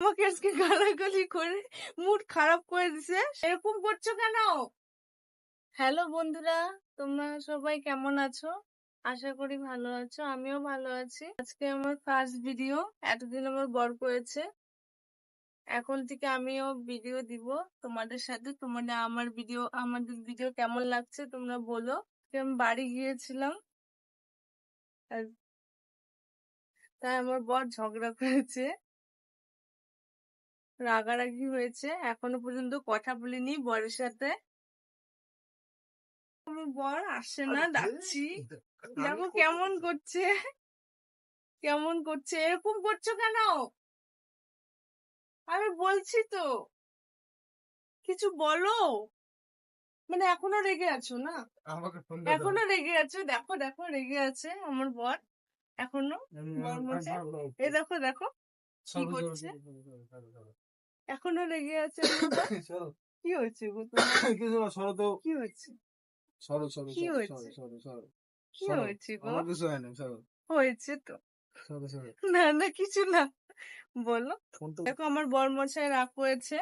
আমাকে আজকে গালাগালি করে মুড খারাপ করে দিছে। এরকম করছ কেন? হ্যালো বন্ধুরা, তোমরা সবাই কেমন আছো? আশা করি ভালো আছো, আমিও ভালো আছি। আজকে আমার ফার্স্ট ভিডিও এতদিন আমার বর করেছে। এখন থেকে আমিও ভিডিও দিব তোমাদের সাথে। তোমাদের আমার ভিডিও আমাদের ভিডিও কেমন লাগছে তোমরা বলো। আমি বাড়ি গিয়েছিলাম। তাই আমার বর ঝগড়া করেছে। রাগারাগি হয়েছে। এখনও পর্যন্ত কথা বলিনি বরের সাথে। বর আসে না ডাকছি। দেখো কেমন করছে। কেমন করছে? এরকম করছ কেন? আমি বলছি তো। কিছু বলো। মানে এখনও রেগে আছো না? এখনও রেগে আছো? দেখো দেখো রেগে আছে আমার বর। এখনও বর এই দেখো দেখো কি করছে? এখনও রেগে আছে কি হয়েছে? সরো তো। কি হয়েছে সরো সরো কি হয়েছে? সরো সরো কি হয়েছে গো? আমার কিছু হয় না সরো। হয়েছে তো। সরো সরো। না না কিছু না। বলো। দেখো আমার বরমশাই রাগ করেছে।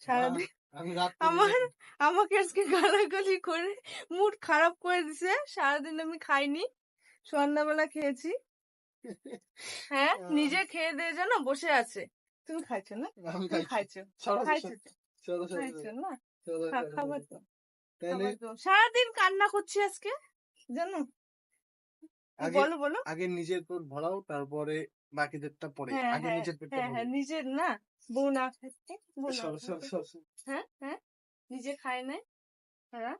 সারাদিন আমি আমার আমাকে আজকে গালাগালি করে মুড খারাপ করে দিছে। সারাদিন আমি খাইনি। সন্ধ্যাবেলা খেয়েছি। হ্যাঁ নিজে খেয়ে দিয়ে যেন বসে আছে। তুমি খাইছো না? আমি খাইছো। খাইছো? না? খাবার তো। সারাদিন কান্না করছি আজকে জানো? বলো বলো। আগে নিজের পেট ভরাও তারপরে বাকিদেরটা পরে। হ্যাঁ, আগে হ্যাঁ, নিজের পেটটা হ্যাঁ হ্যাঁ নিজের না। বউ না খাচ্ছে না। হ্যাঁ হ্যাঁ নিজে খায় নাই হ্যাঁ।